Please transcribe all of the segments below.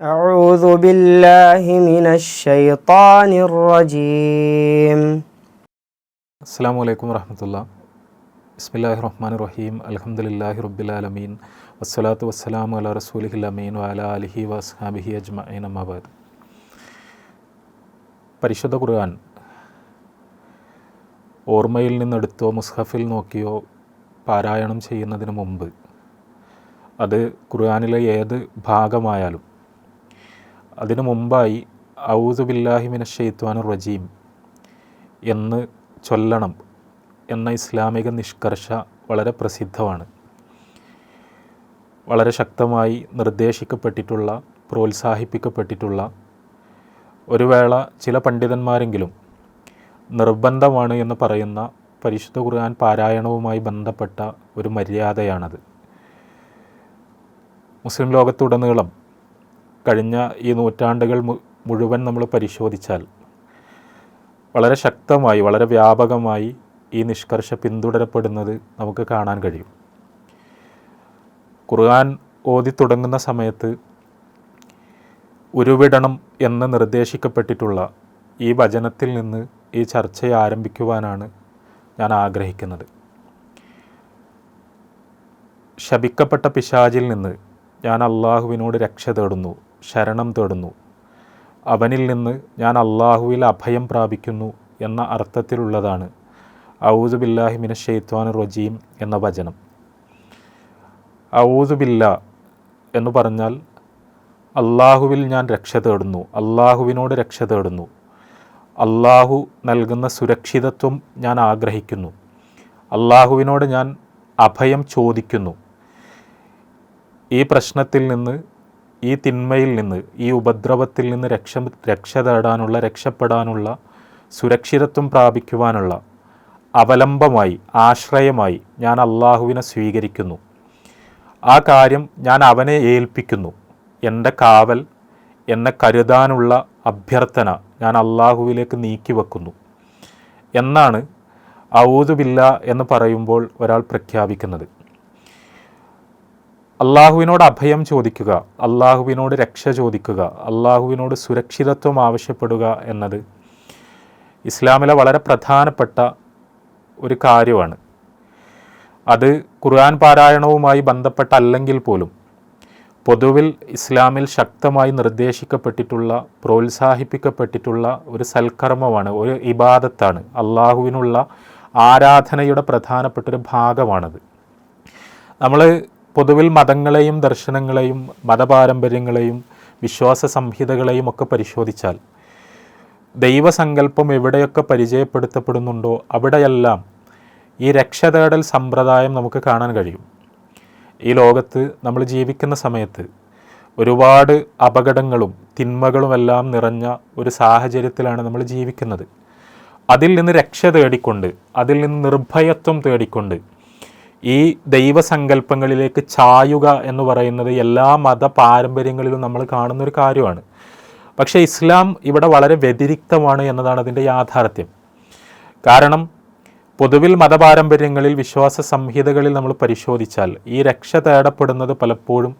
أعوذ بالله من الشيطان الرجيم അസ്സാം വലൈക്കും വറഹമത്തുള്ള ബിസ്മില്ലാഹി റഹ്മാൻ റഹീം അലഹമുല്ലാഹി റബ്ബിലാലമീൻ വസ്സലാത്തു വസ്സലാമു അല റസൂലിഹിൽ അമീൻ വാല അലിഹി വസ്ഹാബിഹി അജ്മഈൻ അമ്മാബാദ് പരിശുദ്ധ ഖുർആൻ ഓർമ്മയിൽ നിന്നെടുത്തോ മുസ്ഹഫിൽ നോക്കിയോ പാരായണം ചെയ്യുന്നതിന് മുമ്പ് അത് ഖുർആനിലെ ഏത് ഭാഗമായാലും അതിനു മുമ്പായി ഔദു ബില്ലാഹിമിന ഷെയ്ത്വാനു റജീം എന്ന് ചൊല്ലണം എന്ന ഇസ്ലാമിക നിഷ്കർഷ വളരെ പ്രസിദ്ധമാണ്. വളരെ ശക്തമായി നിർദ്ദേശിക്കപ്പെട്ടിട്ടുള്ള പ്രോത്സാഹിപ്പിക്കപ്പെട്ടിട്ടുള്ള ഒരു വേള ചില പണ്ഡിതന്മാരെങ്കിലും നിർബന്ധമാണ് എന്ന് പറയുന്ന പരിശുദ്ധ ഖുർആൻ പാരായണവുമായി ബന്ധപ്പെട്ട ഒരു മര്യാദയാണത്. മുസ്ലിം ലോകത്തുടനീളം കഴിഞ്ഞ ഈ നൂറ്റാണ്ടുകൾ മുഴുവൻ നമ്മൾ പരിശോധിച്ചാൽ വളരെ ശക്തമായി വളരെ വ്യാപകമായി ഈ നിഷ്കർഷ പിന്തുടരപ്പെടുന്നത് നമുക്ക് കാണാൻ കഴിയും. ഖുർആൻ ഓതി തുടങ്ങുന്ന സമയത്ത് ഉരുവിടണം എന്ന് നിർദ്ദേശിക്കപ്പെട്ടിട്ടുള്ള ഈ വചനത്തിൽ നിന്ന് ഈ ചർച്ചയെ ആരംഭിക്കുവാനാണ് ഞാൻ ആഗ്രഹിക്കുന്നത്. ശപിക്കപ്പെട്ട പിശാചിൽ നിന്ന് ഞാൻ അള്ളാഹുവിനോട് രക്ഷ തേടുന്നു. ശരണം തേടുന്നു. അവനിൽ നിന്ന് ഞാൻ അള്ളാഹുവിൽ അഭയം പ്രാപിക്കുന്നു എന്ന അർത്ഥത്തിലുള്ളതാണ്. ഔദു ബില്ലാഹി മിന ഷെയ്ത്വാൻ റജീം എന്ന വചനം. ഔദു ബില്ല എന്ന് പറഞ്ഞാൽ അള്ളാഹുവിൽ ഞാൻ രക്ഷ തേടുന്നു. അള്ളാഹുവിനോട് രക്ഷ തേടുന്നു. അള്ളാഹു നൽകുന്ന സുരക്ഷിതത്വം ഞാൻ ആഗ്രഹിക്കുന്നു. അള്ളാഹുവിനോട് ഞാൻ അഭയം ചോദിക്കുന്നു. ഈ പ്രശ്നത്തിൽ നിന്ന് ഈ തിന്മയിൽ നിന്ന് ഈ ഉപദ്രവത്തിൽ നിന്ന് രക്ഷ രക്ഷ തേടാനുള്ള രക്ഷപ്പെടാനുള്ള സുരക്ഷിതത്വം പ്രാപിക്കുവാനുള്ള അവലംബമായി ആശ്രയമായി ഞാൻ അള്ളാഹുവിനെ സ്വീകരിക്കുന്നു. ആ കാര്യം ഞാൻ അവനെ ഏൽപ്പിക്കുന്നു. എന്റെ കാവൽ എന്നെ കരുതാനുള്ള അഭ്യർത്ഥന ഞാൻ അള്ളാഹുവിലേക്ക് നീക്കി വെക്കുന്നു. എന്നാണ് ഔദുബില്ല എന്ന് പറയുമ്പോൾ ഒരാൾ പ്രഖ്യാപിക്കുന്നത്. അള്ളാഹുവിനോട് അഭയം ചോദിക്കുക അള്ളാഹുവിനോട് രക്ഷ ചോദിക്കുക അള്ളാഹുവിനോട് സുരക്ഷിതത്വം ആവശ്യപ്പെടുക എന്നത് ഇസ്ലാമിലെ വളരെ പ്രധാനപ്പെട്ട ഒരു കാര്യമാണ്. അത് ഖുർആൻ പാരായണവുമായി ബന്ധപ്പെട്ടല്ലെങ്കിൽ പോലും പൊതുവിൽ ഇസ്ലാമിൽ ശക്തമായി നിർദ്ദേശിക്കപ്പെട്ടിട്ടുള്ള പ്രോത്സാഹിപ്പിക്കപ്പെട്ടിട്ടുള്ള ഒരു സൽക്കർമ്മമാണ് ഒരു ഇബാദത്താണ് അള്ളാഹുവിനുള്ള ആരാധനയുടെ പ്രധാനപ്പെട്ടൊരു ഭാഗമാണത്. നമ്മൾ പൊതുവിൽ മതങ്ങളെയും ദർശനങ്ങളെയും മതപാരമ്പര്യങ്ങളെയും വിശ്വാസ സംഹിതകളെയും ഒക്കെ പരിശോധിച്ചാൽ ദൈവസങ്കല്പം എവിടെയൊക്കെ പരിചയപ്പെടുത്തപ്പെടുന്നുണ്ടോ അവിടെയെല്ലാം ഈ രക്ഷതേടൽ സമ്പ്രദായം നമുക്ക് കാണാൻ കഴിയും. ഈ ലോകത്ത് നമ്മൾ ജീവിക്കുന്ന സമയത്ത് ഒരുപാട് അപകടങ്ങളും തിന്മകളുമെല്ലാം നിറഞ്ഞ ഒരു സാഹചര്യത്തിലാണ് നമ്മൾ ജീവിക്കുന്നത്. അതിൽ നിന്ന് രക്ഷ തേടിക്കൊണ്ട് അതിൽ നിന്ന് നിർഭയത്വം തേടിക്കൊണ്ട് ഈ ദൈവസങ്കല്പങ്ങളിലേക്ക് ചായുക എന്ന് പറയുന്നത് എല്ലാ മത പാരമ്പര്യങ്ങളിലും നമ്മൾ കാണുന്നൊരു കാര്യമാണ്. പക്ഷേ ഇസ്ലാം ഇവിടെ വളരെ വ്യതിരിക്തമാണ് എന്നതാണ് അതിന്റെ യാഥാർത്ഥ്യം. കാരണം പൊതുവിൽ മതപാരമ്പര്യങ്ങളിൽ വിശ്വാസ സംഹിതകളിൽ നമ്മൾ പരിശോധിച്ചാൽ ഈ രക്ഷ തേടപ്പെടുന്നത് പലപ്പോഴും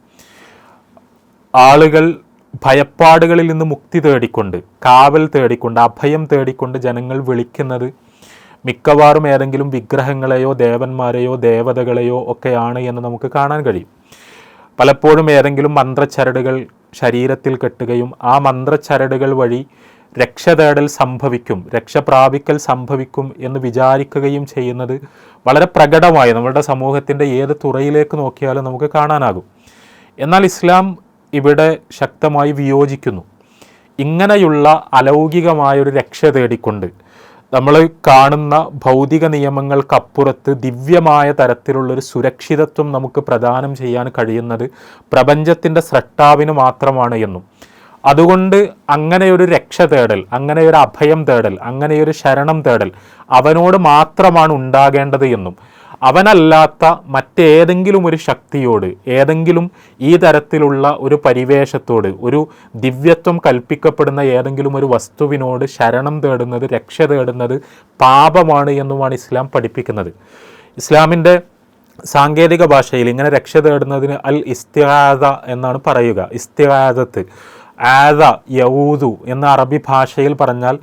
ആളുകൾ ഭയപ്പാടുകളിൽ നിന്ന് മുക്തി തേടിക്കൊണ്ട് കാവൽ തേടിക്കൊണ്ട് അഭയം തേടിക്കൊണ്ട് ജനങ്ങൾ വിളിക്കുന്നത് മിക്കവാറും ഏതെങ്കിലും വിഗ്രഹങ്ങളെയോ ദേവന്മാരെയോ ദേവതകളെയോ ഒക്കെയാണ് എന്ന് നമുക്ക് കാണാൻ കഴിയും. പലപ്പോഴും ഏതെങ്കിലും മന്ത്രച്ചരടുകൾ ശരീരത്തിൽ കെട്ടുകയും ആ മന്ത്രച്ചരടുകൾ വഴി രക്ഷ തേടൽ സംഭവിക്കും രക്ഷ പ്രാപിക്കൽ സംഭവിക്കും എന്ന് വിചാരിക്കുകയും ചെയ്യുന്നത് വളരെ പ്രകടമായി നമ്മുടെ സമൂഹത്തിന്റെ ഏത് തുറയിലേക്ക് നോക്കിയാലും നമുക്ക് കാണാനാകും. എന്നാൽ ഇസ്ലാം ഇവിടെ ശക്തമായി വിയോജിക്കുന്നു. ഇങ്ങനെയുള്ള അലൗകികമായൊരു രക്ഷ തേടിക്കൊണ്ട് നമ്മൾ കാണുന്ന ഭൗതിക നിയമങ്ങൾക്കപ്പുറത്ത് ദിവ്യമായ തരത്തിലുള്ളൊരു സുരക്ഷിതത്വം നമുക്ക് പ്രദാനം ചെയ്യാൻ കഴിയുന്നത് പ്രപഞ്ചത്തിന്റെ സ്രഷ്ടാവിന് മാത്രമാണ് എന്നും. അതുകൊണ്ട് അങ്ങനെയൊരു രക്ഷ തേടൽ അങ്ങനെയൊരു അഭയം തേടൽ അങ്ങനെയൊരു ശരണം തേടൽ അവനോട് മാത്രമാണ് ഉണ്ടാകേണ്ടത് എന്നും. അവനല്ലാത്ത മറ്റേതെങ്കിലും ഒരു ശക്തിയോട് ഏതെങ്കിലും ഈ തരത്തിലുള്ള ഒരു പരിവേഷത്തോട് ഒരു ദിവ്യത്വം കൽപ്പിക്കപ്പെടുന്ന ഏതെങ്കിലും ഒരു വസ്തുവിനോട് ശരണം തേടുന്നത് രക്ഷ തേടുന്നത് പാപമാണ് എന്നുമാണ് ഇസ്ലാം പഠിപ്പിക്കുന്നത്. ഇസ്ലാമിന്റെ സാങ്കേതിക ഭാഷയിൽ ഇങ്ങനെ രക്ഷ തേടുന്നതിന് അൽ ഇസ്തിഹാദ എന്നാണ് പറയുക. ഇസ്തിഹാദത്ത് ആദ യൗദു എന്ന അറബി ഭാഷയിൽ പറഞ്ഞാൽ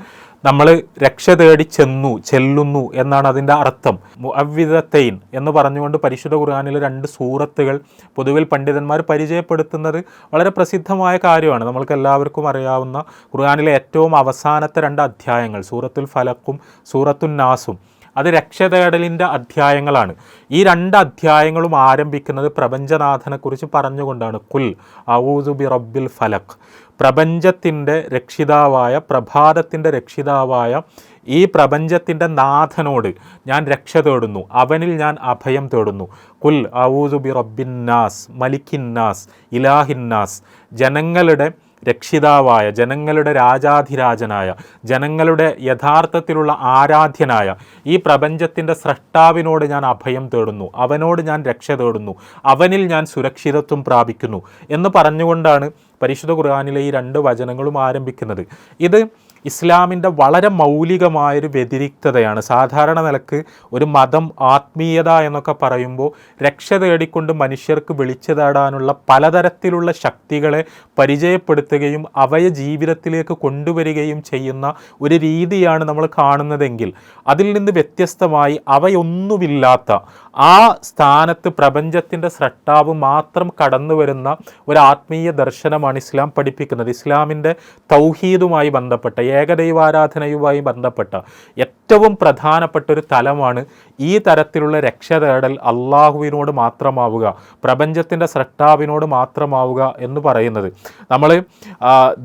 നമ്മൾ രക്ഷ തേടി ചെന്നു ചെല്ലുന്നു എന്നാണ് അതിന്റെ അർത്ഥം. അവിധത്തെയിൻ എന്ന് പറഞ്ഞുകൊണ്ട് പരിശുദ്ധ ഖുർആാനിലെ രണ്ട് സൂറത്തുകൾ പൊതുവിൽ പണ്ഡിതന്മാർ പരിചയപ്പെടുത്തുന്നത് വളരെ പ്രസിദ്ധമായ കാര്യമാണ്. നമ്മൾക്ക് എല്ലാവർക്കും അറിയാവുന്ന ഖുർആാനിലെ ഏറ്റവും അവസാനത്തെ രണ്ട് അധ്യായങ്ങൾ സൂറത്തുൽ ഫലക്കും സൂറത്തുൽ നാസും. അത് രക്ഷതേടലിന്റെ അധ്യായങ്ങളാണ്. ഈ രണ്ട് അധ്യായങ്ങളും ആരംഭിക്കുന്നത് പ്രപഞ്ചനാഥനെക്കുറിച്ച് പറഞ്ഞുകൊണ്ടാണ്. കുൽ ഔദു ബി റബ്ബിൽ ഫലഖ് പ്രപഞ്ചത്തിന്റെ രക്ഷിതാവായ പ്രഭാതത്തിന്റെ രക്ഷിതാവായ ഈ പ്രപഞ്ചത്തിന്റെ നാഥനോട് ഞാൻ രക്ഷ തേടുന്നു. അവനിൽ ഞാൻ അഭയം തേടുന്നു. കുൽ ഔദു ബി റബ്ബിന്നാസ് മലിക്കിന്നാസ് ഇലാഹിന്നാസ് ജനങ്ങളുടെ രക്ഷിതാവായ ജനങ്ങളുടെ രാജാധിരാജനായ ജനങ്ങളുടെ യഥാർത്ഥത്തിലുള്ള ആരാധ്യനായ ഈ പ്രപഞ്ചത്തിന്റെ സ്രഷ്ടാവിനോട് ഞാൻ അഭയം തേടുന്നു. അവനോട് ഞാൻ രക്ഷ തേടുന്നു. അവനിൽ ഞാൻ സുരക്ഷിതത്വം പ്രാപിക്കുന്നു എന്ന് പറഞ്ഞുകൊണ്ടാണ് പരിശുദ്ധ ഖുർആാനിലെ ഈ രണ്ട് വചനങ്ങളും ആരംഭിക്കുന്നത്. ഇത് ഇസ്ലാമിന്റെ വളരെ മൗലികമായൊരു വ്യതിരിക്തതയാണ്. സാധാരണ നിലയ്ക്ക് ഒരു മതം ആത്മീയത എന്നൊക്കെ പറയുമ്പോൾ രക്ഷ തേടിക്കൊണ്ട് മനുഷ്യർക്ക് വിളിച്ചു തേടാനുള്ള പലതരത്തിലുള്ള ശക്തികളെ പരിചയപ്പെടുത്തുകയും അവയെ ജീവിതത്തിലേക്ക് കൊണ്ടുവരികയും ചെയ്യുന്ന ഒരു രീതിയാണ് നമ്മൾ കാണുന്നതെങ്കിൽ അതിൽ നിന്ന് വ്യത്യസ്തമായി അവയൊന്നുമില്ലാത്ത ആ സ്ഥാനത്ത് പ്രപഞ്ചത്തിന്റെ സ്രഷ്ടാവ് മാത്രം കടന്നു വരുന്ന ഒരു ആത്മീയ ദർശനമാണ് ഇസ്ലാം പഠിപ്പിക്കുന്നത്. ഇസ്ലാമിന്റെ തൗഹീദുമായി ബന്ധപ്പെട്ട ഏകദൈവാരാധനയുമായി ബന്ധപ്പെട്ട ഏറ്റവും പ്രധാനപ്പെട്ട ഒരു തലമാണ് ഈ തരത്തിലുള്ള രക്ഷ തേടൽ അള്ളാഹുവിനോട് മാത്രമാവുക പ്രപഞ്ചത്തിന്റെ സ്രഷ്ടാവിനോട് മാത്രമാവുക എന്ന് പറയുന്നത്. നമ്മൾ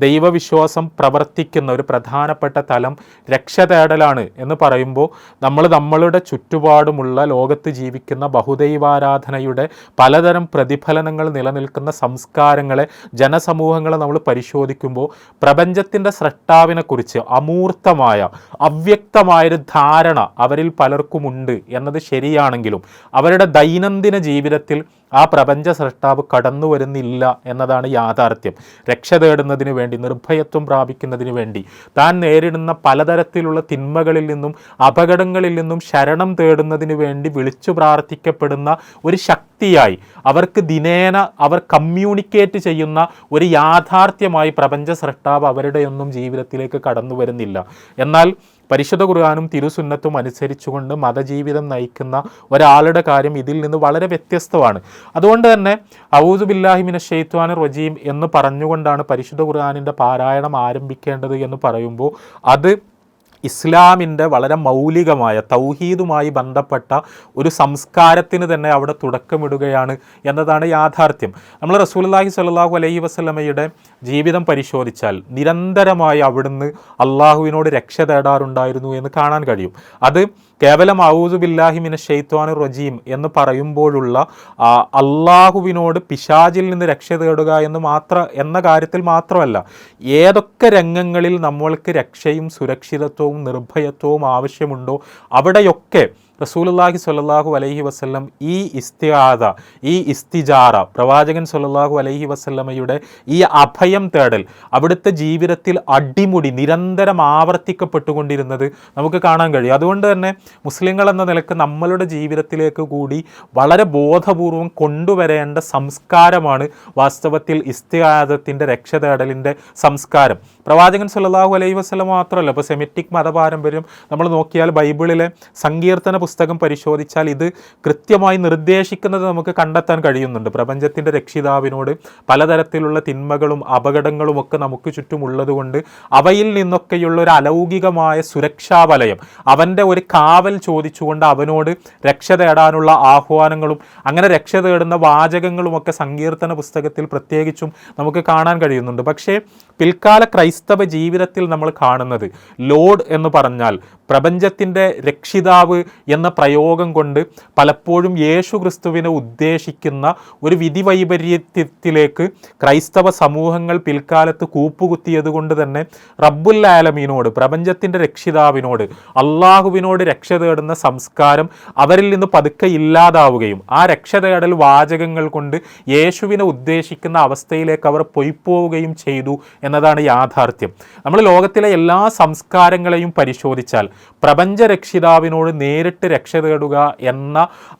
ദൈവവിശ്വാസം പ്രവർത്തിക്കുന്ന ഒരു പ്രധാനപ്പെട്ട തലം രക്ഷ തേടലാണ് എന്ന് പറയുമ്പോൾ നമ്മൾ നമ്മളുടെ ചുറ്റുപാടുമുള്ള ലോകത്ത് ജീവിക്കുന്ന ബഹുദൈവാരാധനയുടെ പലതരം പ്രതിഫലനങ്ങൾ നിലനിൽക്കുന്ന സംസ്കാരങ്ങളെ ജനസമൂഹങ്ങളെ നമ്മൾ പരിശോധിക്കുമ്പോൾ പ്രപഞ്ചത്തിന്റെ സ്രഷ്ടാവിനെക്കുറിച്ച് അമൂർത്തമായ അവ്യക്തമായൊരു ധാരണ അവരിൽ പലർക്കുമുണ്ട് എന്നത് ശരിയാണെങ്കിലും അവരുടെ ദൈനംദിന ജീവിതത്തിൽ ആ പ്രപഞ്ച സൃഷ്ടാവ് കടന്നു വരുന്നില്ല എന്നതാണ് യാഥാർത്ഥ്യം. രക്ഷ തേടുന്നതിന് വേണ്ടി നിർഭയത്വം പ്രാപിക്കുന്നതിന് വേണ്ടി താൻ നേരിടുന്ന പലതരത്തിലുള്ള തിന്മകളിൽ നിന്നും അപകടങ്ങളിൽ നിന്നും ശരണം തേടുന്നതിന് വേണ്ടി വിളിച്ചു പ്രാർത്ഥിക്കപ്പെടുന്ന ഒരു ശക്തിയായി അവർക്ക് ദിനേന അവർ കമ്മ്യൂണിക്കേറ്റ് ചെയ്യുന്ന ഒരു യാഥാർത്ഥ്യമായി പ്രപഞ്ച സൃഷ്ടാവ് അവരുടെയൊന്നും ജീവിതത്തിലേക്ക് കടന്നു വരുന്നില്ല. എന്നാൽ പരിശുദ്ധ ഖുർആാനും തിരുസുന്നത്തും അനുസരിച്ചുകൊണ്ട് മതജീവിതം നയിക്കുന്ന ഒരാളുടെ കാര്യം ഇതിൽ നിന്ന് വളരെ വ്യത്യസ്തമാണ്. അതുകൊണ്ട് തന്നെ ഔദു ബില്ലാഹിമിന ഷെയ്ത്വാൻ റജീം എന്ന് പറഞ്ഞുകൊണ്ടാണ് പരിശുദ്ധ ഖുർആാനിന്റെ പാരായണം ആരംഭിക്കേണ്ടത് എന്ന് പറയുമ്പോൾ അത് ഇസ്ലാമിന്റെ വളരെ മൗലികമായ തൗഹീദുമായി ബന്ധപ്പെട്ട ഒരു സംസ്കാരത്തിന് തന്നെ അവിടെ തുടക്കമിടുകയാണ് എന്നതാണ് യാഥാർത്ഥ്യം. നമ്മൾ റസൂൽല്ലാഹി സ്വല്ലല്ലാഹു അലൈഹി വസ്ലമയുടെ ജീവിതം പരിശോധിച്ചാൽ നിരന്തരമായി അവിടുന്ന് അള്ളാഹുവിനോട് രക്ഷ തേടാറുണ്ടായിരുന്നു എന്ന് കാണാൻ കഴിയും. അത് കേവലം ഔദു ബില്ലാഹി മിന ഷെയ്ത്വാൻ റജീം എന്ന് പറയുമ്പോഴുള്ള അള്ളാഹുവിനോട് പിശാജിൽ നിന്ന് രക്ഷ തേടുക എന്ന് മാത്ര എന്ന കാര്യത്തിൽ മാത്രമല്ല ഏതൊക്കെ രംഗങ്ങളിൽ നമ്മൾക്ക് രക്ഷയും സുരക്ഷിതത്വവും നിർഭയത്വവും ആവശ്യമുണ്ടോ അവിടെയൊക്കെ റസൂലുല്ലാഹി സ്വല്ലല്ലാഹു അലൈഹി വസ്ല്ലം ഈ ഇസ്തിയാദ ഈ ഇസ്തിജാറ പ്രവാചകൻ സ്വല്ലല്ലാഹു അലൈഹി വസ്ല്ലമയുടെ ഈ അഭയം തേടൽ അവിടുത്തെ ജീവിതത്തിൽ അടിമുടി നിരന്തരം ആവർത്തിക്കപ്പെട്ടുകൊണ്ടിരുന്നത് നമുക്ക് കാണാൻ കഴിയും. അതുകൊണ്ട് തന്നെ മുസ്ലിങ്ങൾ എന്ന നിലയ്ക്ക് നമ്മളുടെ ജീവിതത്തിലേക്ക് കൂടി വളരെ ബോധപൂർവം കൊണ്ടുവരേണ്ട സംസ്കാരമാണ് വാസ്തവത്തിൽ ഇസ്തിയാദത്തിന്റെ രക്ഷതേടലിന്റെ സംസ്കാരം. പ്രവാചകൻ സ്വല്ലല്ലാഹു അലൈഹി വസ്ലം മാത്രമല്ല ഇപ്പോൾ സെമിറ്റിക് മതപാരമ്പര്യം നമ്മൾ നോക്കിയാൽ ബൈബിളിലെ സങ്കീർത്തന പുസ്തകം പരിശോധിച്ചാൽ ഇത് കൃത്യമായി നിർദ്ദേശിക്കുന്നത് നമുക്ക് കണ്ടെത്താൻ കഴിയുന്നുണ്ട്. പ്രപഞ്ചത്തിന്റെ രക്ഷിതാവിനോട് പലതരത്തിലുള്ള തിന്മകളും അപകടങ്ങളും ഒക്കെ നമുക്ക് ചുറ്റുമുള്ളതുകൊണ്ട് അവയിൽ നിന്നൊക്കെയുള്ള ഒരു അലൗകികമായ സുരക്ഷാവലയം അവന്റെ ഒരു കാവൽ ചോദിച്ചുകൊണ്ട് അവനോട് രക്ഷ തേടാനുള്ള ആഹ്വാനങ്ങളും അങ്ങനെ രക്ഷ തേടുന്ന വാചകങ്ങളുമൊക്കെ സങ്കീർത്തന പുസ്തകത്തിൽ പ്രത്യേകിച്ചും നമുക്ക് കാണാൻ കഴിയുന്നുണ്ട്. പക്ഷേ പിൽക്കാല ക്രൈസ്തവ ജീവിതത്തിൽ നമ്മൾ കാണുന്നത് ലോഡ് എന്ന് പറഞ്ഞാൽ പ്രപഞ്ചത്തിന്റെ രക്ഷിതാവ് എന്ന പ്രയോഗം കൊണ്ട് പലപ്പോഴും യേശു ക്രിസ്തുവിനെ ഉദ്ദേശിക്കുന്ന ഒരു വിധി വൈപര്യത്തിലേക്ക് ക്രൈസ്തവ സമൂഹങ്ങൾ പിൽക്കാലത്ത് കൂപ്പുകുത്തിയത് കൊണ്ട് തന്നെ റബ്ബുൽ ആലമീനോട് പ്രപഞ്ചത്തിന്റെ രക്ഷിതാവിനോട് അള്ളാഹുവിനോട് രക്ഷ തേടുന്ന സംസ്കാരം അവരിൽ നിന്ന് പതുക്കെ ഇല്ലാതാവുകയും ആ രക്ഷ തേടൽ വാചകങ്ങൾ കൊണ്ട് യേശുവിനെ ഉദ്ദേശിക്കുന്ന അവസ്ഥയിലേക്ക് അവർ പൊയ്പോവുകയും ചെയ്തു എന്നതാണ് യാഥാർത്ഥ്യം. നമ്മൾ ലോകത്തിലെ എല്ലാ സംസ്കാരങ്ങളെയും പരിശോധിച്ചാൽ പ്രപഞ്ച രക്ഷിതാവിനോട് നേരിട്ട് രക്ഷ തേടുക എന്ന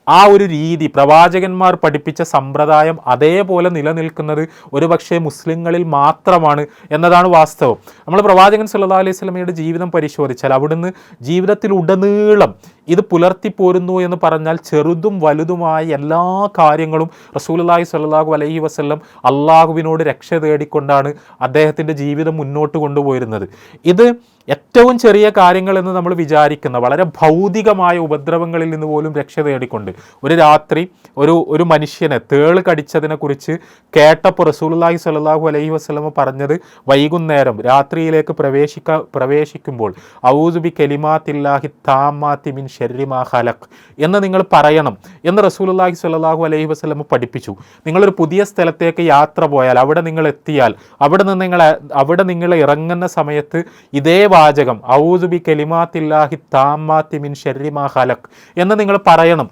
ആ ഒരു രീതി പ്രവാചകന്മാർ പഠിപ്പിച്ച സമ്പ്രദായം അതേപോലെ നിലനിൽക്കുന്നത് ഒരുപക്ഷെ മുസ്ലിങ്ങളിൽ മാത്രമാണ് എന്നതാണ് വാസ്തവം. നമ്മൾ പ്രവാചകൻ സല്ലാ അലൈഹി സ്വലമയുടെ ജീവിതം പരിശോധിച്ചാൽ അവിടുന്ന് ജീവിതത്തിലുടനീളം ഇത് പുലർത്തിപ്പോരുന്നു എന്ന് പറഞ്ഞാൽ ചെറുതും വലുതുമായ എല്ലാ കാര്യങ്ങളും റസൂലുള്ളാഹി സ്വല്ലല്ലാഹു അലൈഹി വസ്ല്ലം അള്ളാഹുവിനോട് രക്ഷ തേടിക്കൊണ്ടാണ് അദ്ദേഹത്തിന്റെ ജീവിതം മുന്നോട്ട് കൊണ്ടുപോയിരുന്നത്. ഇത് ഏറ്റവും ചെറിയ കാര്യങ്ങൾ എന്ന് നമ്മൾ വിചാരിക്കുന്ന വളരെ ഭൗതികമായ ഉപദ്രവങ്ങളിൽ നിന്ന് പോലും രക്ഷ തേടിക്കൊണ്ട് ഒരു രാത്രി ഒരു ഒരു മനുഷ്യനെ തേൾ കടിച്ചതിനെക്കുറിച്ച് കേട്ടപ്പോൾ റസൂലുള്ളാഹി സ്വല്ലല്ലാഹു അലൈഹി വസ്ലമ പറഞ്ഞത് വൈകുന്നേരം രാത്രിയിലേക്ക് പ്രവേശിക്ക പ്രവേശിക്കുമ്പോൾ ഔസുബി കെലിമാത്തില്ലാഹി താമാത്തി മിൻ ഷെരിമാ ഹലഖ് എന്ന് നിങ്ങൾ പറയണം എന്ന് റസൂലുള്ളാഹി സ്വല്ലല്ലാഹു അലൈഹി വസ്ലമ പഠിപ്പിച്ചു. നിങ്ങളൊരു പുതിയ സ്ഥലത്തേക്ക് യാത്ര പോയാൽ അവിടെ നിങ്ങൾ എത്തിയാൽ അവിടെ നിന്ന് നിങ്ങൾ അവിടെ നിങ്ങൾ ഇറങ്ങുന്ന സമയത്ത് ഇതേ വാചകം ഔദുബി കെലിമാത്തില്ലാഹി താമാത്തി മിൻ ഷെരിമാ ഹലക് എന്ന് നിങ്ങൾ പറയണം.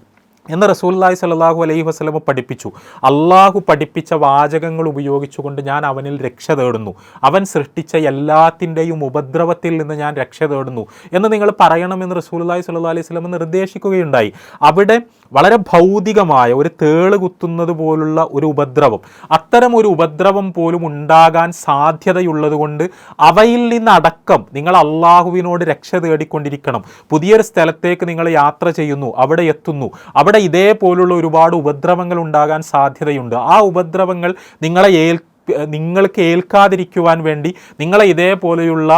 എന്ന് റസൂല്ലായി സലാഹു അലൈഹി വസ്ലമ പഠിപ്പിച്ചു. അള്ളാഹു പഠിപ്പിച്ച വാചകങ്ങൾ ഉപയോഗിച്ചുകൊണ്ട് ഞാൻ അവനിൽ രക്ഷ തേടുന്നു. അവൻ സൃഷ്ടിച്ച എല്ലാത്തിന്റെയും ഉപദ്രവത്തിൽ നിന്ന് ഞാൻ രക്ഷ തേടുന്നു. എന്ന് നിങ്ങൾ പറയണമെന്ന് റസൂല്ലായി സല്ലാ അലൈഹി സ്വലമ നിർദ്ദേശിക്കുകയുണ്ടായി. അവിടെ വളരെ ഭൗതികമായ ഒരു തേൾ കുത്തുന്നത് പോലുള്ള ഒരു ഉപദ്രവം. അത്തരം ഒരു ഉപദ്രവം പോലും ഉണ്ടാകാൻ സാധ്യതയുള്ളതുകൊണ്ട് അവയിൽ നിന്നടക്കം നിങ്ങൾ അള്ളാഹുവിനോട് രക്ഷ തേടിക്കൊണ്ടിരിക്കണം. പുതിയൊരു സ്ഥലത്തേക്ക് നിങ്ങൾ യാത്ര ചെയ്യുന്നു. അവിടെ എത്തുന്നു. അവിടെ ഇതേപോലുള്ള ഒരുപാട് ഉപദ്രവങ്ങൾ ഉണ്ടാകാൻ സാധ്യതയുണ്ട്. ആ ഉപദ്രവങ്ങൾ നിങ്ങളെ ഏൽ നിങ്ങൾക്ക് ഏൽക്കാതിരിക്കുവാൻ വേണ്ടി നിങ്ങളെ ഇതേപോലെയുള്ള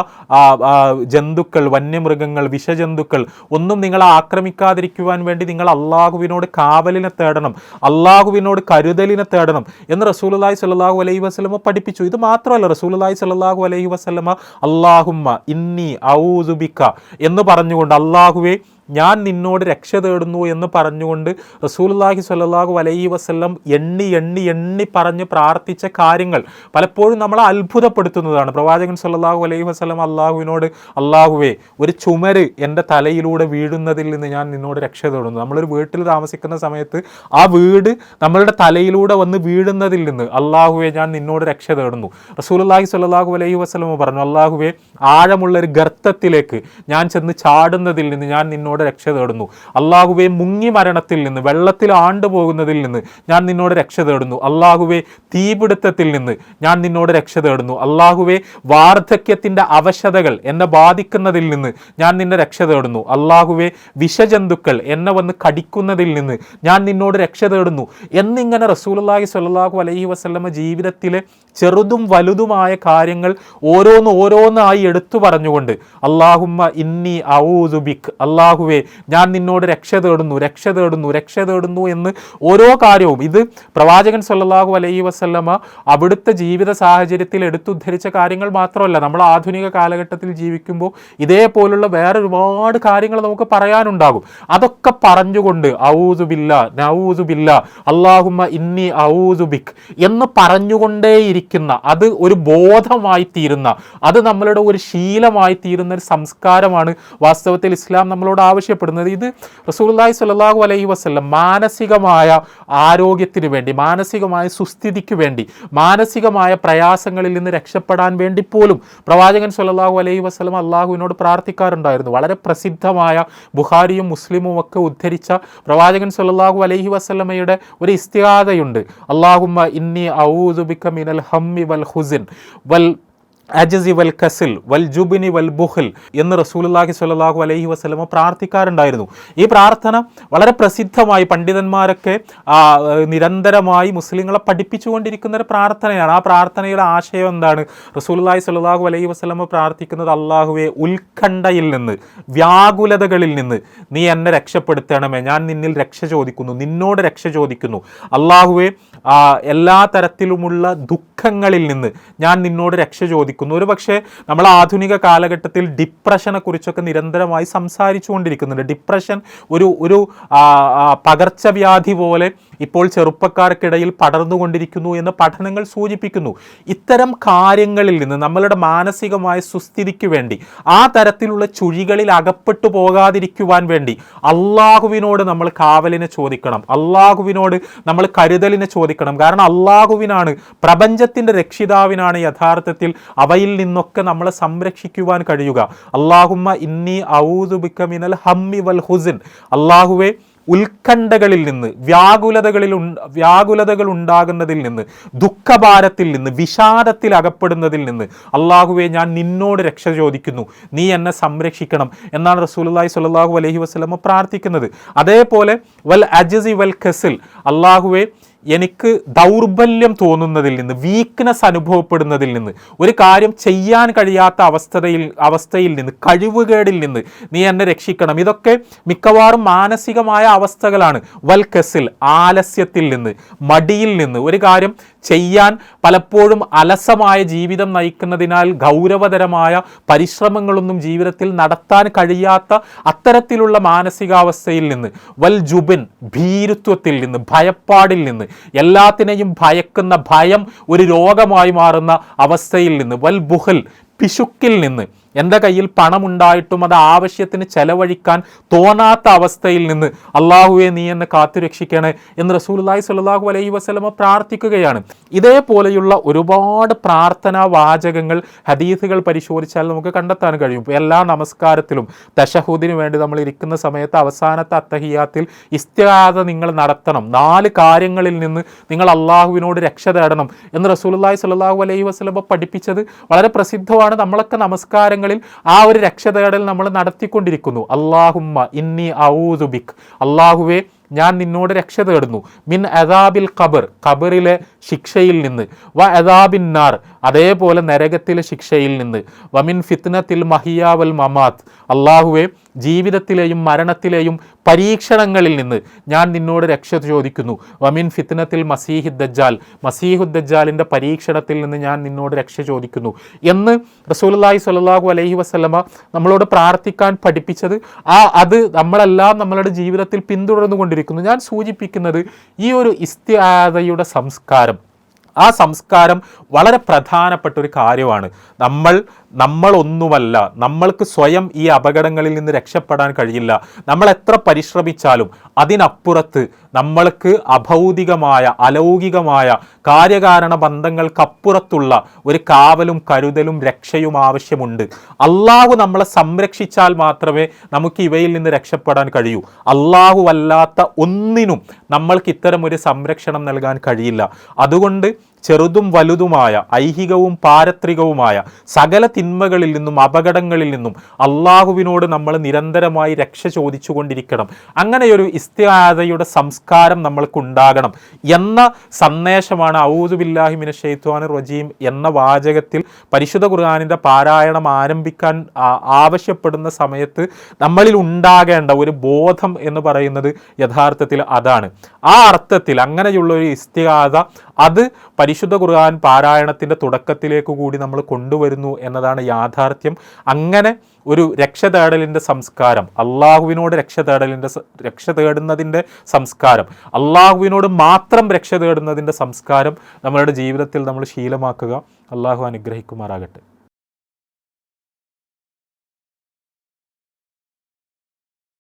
ജന്തുക്കൾ വന്യമൃഗങ്ങൾ വിഷജന്തുക്കൾ ഒന്നും നിങ്ങളെ ആക്രമിക്കാതിരിക്കുവാൻ വേണ്ടി നിങ്ങൾ അള്ളാഹുവിനോട് കാവലിനെ തേടണം അള്ളാഹുവിനോട് കരുതലിനെ തേടണം എന്ന് റസൂലി സല്ലാഹു അലൈഹി വസ്ലമ പഠിപ്പിച്ചു. ഇത് മാത്രമല്ല റസൂലി സല്ലാഹു അലൈഹി വസ്ലമ അള്ളാഹുമ്മ ഇന്നി ഔസുബിക്ക എന്ന് പറഞ്ഞുകൊണ്ട് അള്ളാഹുവെ ഞാൻ നിന്നോട് രക്ഷ തേടുന്നു എന്ന് പറഞ്ഞുകൊണ്ട് റസൂൽല്ലാഹി സ്വല്ലല്ലാഹു അലൈഹി വസ്ല്ലം എണ്ണി എണ്ണി എണ്ണി പറഞ്ഞ് പ്രാർത്ഥിച്ച കാര്യങ്ങൾ പലപ്പോഴും നമ്മളെ അത്ഭുതപ്പെടുത്തുന്നതാണ്. പ്രവാചകൻ സ്വല്ലല്ലാഹു അലൈഹി വസ്ലം അള്ളാഹുവിനോട് അള്ളാഹുവേ ഒരു ചുമര് എന്റെ തലയിലൂടെ വീഴുന്നതിൽ നിന്ന് ഞാൻ നിന്നോട് രക്ഷ തേടുന്നു. നമ്മളൊരു വീട്ടിൽ താമസിക്കുന്ന സമയത്ത് ആ വീട് നമ്മളുടെ തലയിലൂടെ വന്ന് വീഴുന്നതിൽ നിന്ന് അള്ളാഹുവെ ഞാൻ നിന്നോട് രക്ഷ തേടുന്നു. റസൂലുള്ളാഹി സ്വല്ലല്ലാഹു അലൈഹി വസ്ലമ പറഞ്ഞു അള്ളാഹുവെ ആഴമുള്ളൊരു ഗർത്തത്തിലേക്ക് ഞാൻ ചെന്ന് ചാടുന്നതിൽ നിന്ന് ഞാൻ നിന്നോട് നിന്നോട് രക്ഷ തേടുന്നു. അള്ളാഹുവെ മുങ്ങി മരണത്തിൽ നിന്ന് വെള്ളത്തിൽ ആണ്ടുപോകുന്നതിൽ നിന്ന് ഞാൻ നിന്നോട് രക്ഷ തേടുന്നു. അള്ളാഹുവെ തീപിടുത്തത്തിൽ നിന്ന് ഞാൻ നിന്നോട് രക്ഷ തേടുന്നു. അള്ളാഹുവെ വാർദ്ധക്യത്തിന്റെ അവശതകൾ എന്നെ ബാധിക്കുന്നതിൽ നിന്ന് ഞാൻ നിന്നെ രക്ഷ തേടുന്നു. അള്ളാഹുവെ വിഷജന്തുക്കൾ എന്നെ വന്ന് കടിക്കുന്നതിൽ നിന്ന് ഞാൻ നിന്നോട് രക്ഷ തേടുന്നു. എന്നിങ്ങനെ റസൂലി സ്വല്ലാഹു അലൈഹി വസ്ലമ ജീവിതത്തിലെ ചെറുതും വലുതുമായ കാര്യങ്ങൾ ഓരോന്ന് ഓരോന്നായി എടുത്തു പറഞ്ഞുകൊണ്ട് അള്ളാഹുമ്മ ഇന്നി ഔസുബിക് അള്ളാഹുവെ യേശുവേ ഞാൻ നിന്നോട് രക്ഷ തേടുന്നു രക്ഷ തേടുന്നു രക്ഷ തേടുന്നു എന്ന് ഓരോ കാര്യവും ഇത് പ്രവാചകൻ സല്ലാഹു അലൈ വസല്ലമ അവിടുത്തെ ജീവിത സാഹചര്യത്തിൽ എടുത്തുദ്ധരിച്ച കാര്യങ്ങൾ മാത്രമല്ല. നമ്മൾ ആധുനിക കാലഘട്ടത്തിൽ ജീവിക്കുമ്പോൾ ഇതേപോലുള്ള വേറെ ഒരുപാട് കാര്യങ്ങൾ നമുക്ക് പറയാനുണ്ടാകും. അതൊക്കെ പറഞ്ഞുകൊണ്ട് ഔസുബില്ല നൌസുബില്ല അള്ളാഹുമ്മ ഇന്നി ഔസുബിക് എന്ന് പറഞ്ഞുകൊണ്ടേയിരിക്കുന്ന അത് ഒരു ബോധമായി തീരുന്ന അത് നമ്മളുടെ ഒരു ശീലമായി തീരുന്ന ഒരു സംസ്കാരമാണ് വാസ്തവത്തിൽ ഇസ്ലാം നമ്മളോട് ആവശ്യപ്പെടുന്നത് ഇത് റസൂൽല്ലാഹി സ്വല്ലല്ലാഹു അലൈഹി വസ്ലം മാനസികമായ ആരോഗ്യത്തിന് വേണ്ടി മാനസികമായ സുസ്ഥിതിക്ക് വേണ്ടി മാനസികമായ പ്രയാസങ്ങളിൽ നിന്ന് രക്ഷപ്പെടാൻ വേണ്ടി പോലും പ്രവാചകൻ സ്വല്ലല്ലാഹു അലൈഹി വസ്ലം അള്ളാഹുവിനോട് പ്രാർത്ഥിക്കാറുണ്ടായിരുന്നു. വളരെ പ്രസിദ്ധമായ ബുഹാരിയും മുസ്ലിമും ഒക്കെ ഉദ്ധരിച്ച പ്രവാചകൻ സ്വല്ലല്ലാഹു അലൈഹി വസ്ലമയുടെ ഒരു ഇസ്തിഹാദയുണ്ട്. അള്ളാഹുമ്മ ഇന്നി ഔദുബിക്ക മിനൽ ഹമ്മി വൽ ഹുസിൻ വൽ അജസി വൽ കസിൽ വൽ ജുബിനി വൽ ബുഹൽ എന്ന് റസൂലുല്ലാഹി സ്വല്ലാഹു അലൈഹി വസ്ലമ പ്രാർത്ഥിക്കാറുണ്ടായിരുന്നു. ഈ പ്രാർത്ഥന വളരെ പ്രസിദ്ധമായി പണ്ഡിതന്മാരൊക്കെ നിരന്തരമായി മുസ്ലിങ്ങളെ പഠിപ്പിച്ചുകൊണ്ടിരിക്കുന്ന ഒരു പ്രാർത്ഥനയാണ്. ആ പ്രാർത്ഥനയുടെ ആശയം എന്താണ്? റസൂലുല്ലാഹി സ്വല്ലാഹു അലൈഹി വസ്ലമ പ്രാർത്ഥിക്കുന്നത് അള്ളാഹുവെ ഉത്കണ്ഠയിൽ നിന്ന് വ്യാകുലതകളിൽ നിന്ന് നീ എന്നെ രക്ഷപ്പെടുത്തണമേ. ഞാൻ നിന്നിൽ രക്ഷ ചോദിക്കുന്നു നിന്നോട് രക്ഷ ചോദിക്കുന്നു. അള്ളാഹുവെ എല്ലാ തരത്തിലുമുള്ള ദുഃഖങ്ങളിൽ നിന്ന് ഞാൻ നിന്നോട് രക്ഷ ചോദിക്കുന്നു. ഒരു പക്ഷേ നമ്മൾ ആധുനിക കാലഘട്ടത്തിൽ ഡിപ്രഷനെ കുറിച്ചൊക്കെ നിരന്തരമായി സംസാരിച്ചു കൊണ്ടിരിക്കുന്നുണ്ട് ഡിപ്രഷൻ ഒരു ഒരു പകർച്ചവ്യാധി പോലെ ഇപ്പോൾ ചെറുപ്പക്കാർക്കിടയിൽ പടർന്നുകൊണ്ടിരിക്കുന്നു എന്ന് പഠനങ്ങൾ സൂചിപ്പിക്കുന്നു. ഇത്തരം കാര്യങ്ങളിൽ നിന്ന് നമ്മളുടെ മാനസികമായ സുസ്ഥിതിക്ക് വേണ്ടി ആ തരത്തിലുള്ള ചുഴികളിൽ അകപ്പെട്ടു പോകാതിരിക്കുവാൻ വേണ്ടി അള്ളാഹുവിനോട് നമ്മൾ കാവലിനെ ചോദിക്കണം. അള്ളാഹുവിനോട് നമ്മൾ കരുതലിനെ ചോദിക്കണം. കാരണം അള്ളാഹുവിനാണ് പ്രപഞ്ചത്തിന്റെ രക്ഷിതാവിനാണ് യഥാർത്ഥത്തിൽ അവയിൽ നിന്നൊക്കെ നമ്മളെ സംരക്ഷിക്കുവാൻ കഴിയുക. അള്ളാഹുമ്മ ഇന്നി ഔദുബിക്ക മിനൽ ഹമ്മി വൽ ഹുസിൻ. അള്ളാഹുവെ ഉത്കണ്ഠകളിൽ നിന്ന് വ്യാകുലതകളിൽ വ്യാകുലതകൾ ഉണ്ടാകുന്നതിൽ നിന്ന് ദുഃഖഭാരത്തിൽ നിന്ന് വിഷാദത്തിൽ അകപ്പെടുന്നതിൽ നിന്ന് അള്ളാഹുവെ ഞാൻ നിന്നോട് രക്ഷ ചോദിക്കുന്നു. നീ എന്നെ സംരക്ഷിക്കണം എന്നാണ് റസൂലുള്ളാഹി സ്വല്ലല്ലാഹു അലഹി വസ്ലമ പ്രാർത്ഥിക്കുന്നത്. അതേപോലെ വൽ അജസി വൽ ഖസിൽ. അള്ളാഹുവെ എനിക്ക് ദൗർബല്യം തോന്നുന്നതിൽ നിന്ന് വീക്ക്നെസ് അനുഭവപ്പെടുന്നതിൽ നിന്ന് ഒരു കാര്യം ചെയ്യാൻ കഴിയാത്ത അവസ്ഥയിൽ അവസ്ഥയിൽ നിന്ന് കഴിവുകേടിൽ നിന്ന് നീ എന്നെ രക്ഷിക്കണം. ഇതൊക്കെ മിക്കവാറും മാനസികമായ അവസ്ഥകളാണ്. വൽക്കസിൽ ആലസ്യത്തിൽ നിന്ന് മടിയിൽ നിന്ന്. ഒരു കാര്യം ചെയ്യാൻ പലപ്പോഴും അലസമായ ജീവിതം നയിക്കുന്നതിനാൽ ഗൗരവതരമായ പരിശ്രമങ്ങളൊന്നും ജീവിതത്തിൽ നടത്താൻ കഴിയാത്ത അത്തരത്തിലുള്ള മാനസികാവസ്ഥയിൽ നിന്ന് വൽ ജുബിൻ ഭീരുത്വത്തിൽ നിന്ന് ഭയപ്പാടിൽ നിന്ന് എല്ലാത്തിനെയും ഭയക്കുന്ന ഭയം ഒരു രോഗമായി മാറുന്ന അവസ്ഥയിൽ നിന്ന് വൽ ബുഹൽ പിശുക്കിൽ നിന്ന്. എന്റെ കയ്യിൽ പണമുണ്ടായിട്ടും അത് ആവശ്യത്തിന് ചെലവഴിക്കാൻ തോന്നാത്ത അവസ്ഥയിൽ നിന്ന് അള്ളാഹുവെ നീ എന്നെ കാത്തുരക്ഷിക്കണേ എന്ന് റസൂലുള്ളാഹി സ്വല്ലല്ലാഹു അലൈഹി വസ്ലമ പ്രാർത്ഥിക്കുകയാണ്. ഇതേപോലെയുള്ള ഒരുപാട് പ്രാർത്ഥനാ വാചകങ്ങൾ ഹദീസുകൾ പരിശോധിച്ചാൽ നമുക്ക് കണ്ടെത്താൻ കഴിയും. എല്ലാ നമസ്കാരത്തിലും തശഹൂദിന് വേണ്ടി നമ്മൾ ഇരിക്കുന്ന സമയത്ത് അവസാനത്തെ അത്തഹിയാത്തിൽ ഇസ്തിഹാദ നിങ്ങൾ നടത്തണം. നാല് കാര്യങ്ങളിൽ നിന്ന് നിങ്ങൾ അള്ളാഹുവിനോട് രക്ഷ തേടണം എന്ന് റസൂലുള്ളാഹി സ്വല്ലല്ലാഹു അലൈഹി വസ്ലമ പഠിപ്പിച്ചത് വളരെ പ്രസിദ്ധമാണ്. നമ്മളൊക്കെ നമസ്കാരങ്ങളിൽ ആ ഒരു രക്ഷതേടൽ നമ്മൾ നടത്തിക്കൊണ്ടിരിക്കുന്നു. അള്ളാഹുമ്മ ഇന്നി ഔദുബിക് അള്ളാഹുവേ ഞാൻ നിന്നോട് രക്ഷ തേടുന്നു. മിൻ അദാബിൽ ഖബർ. ഖബറിലെ ശിക്ഷയിൽ നിന്ന്. വ അദാബിൻ നാർ അതേപോലെ നരകത്തിലെ ശിക്ഷയിൽ നിന്ന്. വമിൻ ഫിത്നത്തിൽ മഹിയാവൽ മമാത്ത്. അള്ളാഹുവെ ജീവിതത്തിലെയും മരണത്തിലെയും പരീക്ഷണങ്ങളിൽ നിന്ന് ഞാൻ നിന്നോട് രക്ഷ ചോദിക്കുന്നു. വമിൻ ഫിത്നത്തിൽ മസീഹുദ് ദജ്ജാൽ പരീക്ഷണത്തിൽ നിന്ന് ഞാൻ നിന്നോട് രക്ഷ ചോദിക്കുന്നു. എന്ന് റസൂലുള്ളാഹി സ്വല്ലല്ലാഹു അലൈഹി വസ്ലമ നമ്മളോട് പ്രാർത്ഥിക്കാൻ പഠിപ്പിച്ചത് ആ അത് നമ്മളെല്ലാം നമ്മളുടെ ജീവിതത്തിൽ പിന്തുടർന്നു കൊണ്ടിരിക്കുന്നു ഞാൻ സൂചിപ്പിക്കുന്നത് ഈ ഒരു ഇസ്തിയാദയുടെ സംസ്കാരം ആ സംസ്കാരം വളരെ പ്രധാനപ്പെട്ട ഒരു കാര്യമാണ്. നമ്മൾ നമ്മളൊന്നുമല്ല നമ്മൾക്ക് സ്വയം ഈ അപകടങ്ങളിൽ നിന്ന് രക്ഷപ്പെടാൻ കഴിയില്ല. നമ്മൾ എത്ര പരിശ്രമിച്ചാലും അതിനപ്പുറത്ത് നമ്മൾക്ക് അഭൗതികമായ അലൗകികമായ കാര്യകാരണ ബന്ധങ്ങൾക്കപ്പുറത്തുള്ള ഒരു കാവലും കരുതലും രക്ഷയും ആവശ്യമുണ്ട്. അള്ളാഹു നമ്മളെ സംരക്ഷിച്ചാൽ മാത്രമേ നമുക്ക് ഇവയിൽ നിന്ന് രക്ഷപ്പെടാൻ കഴിയൂ. അള്ളാഹു അല്ലാത്ത ഒന്നിനും നമ്മൾക്ക് ഇത്തരം ഒരു സംരക്ഷണം നൽകാൻ കഴിയില്ല. അതുകൊണ്ട് ചെറുതും വലുതുമായ ഐഹികവും പാരത്രികവുമായ സകല തിന്മകളിൽ നിന്നും അപകടങ്ങളിൽ നിന്നും അള്ളാഹുവിനോട് നമ്മൾ നിരന്തരമായി രക്ഷ ചോദിച്ചുകൊണ്ടിരിക്കണം. അങ്ങനെയൊരു ഇസ്തിയാദയുടെ സംസ്കാരം നമ്മൾക്കുണ്ടാകണം എന്ന സന്ദേശമാണ് ഔദുബില്ലാഹിമിന ഷെയ്ത്വാൻ റജീം എന്ന വാചകത്തിൽ പരിശുദ്ധ ഖുർആാനിന്റെ പാരായണം ആരംഭിക്കാൻ ആവശ്യപ്പെടുന്ന സമയത്ത് നമ്മളിൽ ഉണ്ടാകേണ്ട ഒരു ബോധം എന്ന് പറയുന്നത് യഥാർത്ഥത്തിൽ അതാണ്. ആ അർത്ഥത്തിൽ അങ്ങനെയുള്ള ഒരു ഇസ്തിയാദ അത് പരിശുദ്ധ ഖുർആൻ പാരായണത്തിന്റെ തുടക്കത്തിലേക്ക് കൂടി നമ്മൾ കൊണ്ടുവരുന്നു എന്നതാണ് യാഥാർത്ഥ്യം. അങ്ങനെ ഒരു രക്ഷ തേടലിന്റെ സംസ്കാരം അള്ളാഹുവിനോട് രക്ഷ തേടലിന്റെ രക്ഷ തേടുന്നതിന്റെ സംസ്കാരം അള്ളാഹുവിനോട് മാത്രം രക്ഷ തേടുന്നതിന്റെ സംസ്കാരം നമ്മളുടെ ജീവിതത്തിൽ നമ്മൾ ശീലമാക്കുക. അള്ളാഹു അനുഗ്രഹിക്കുമാറാകട്ടെ.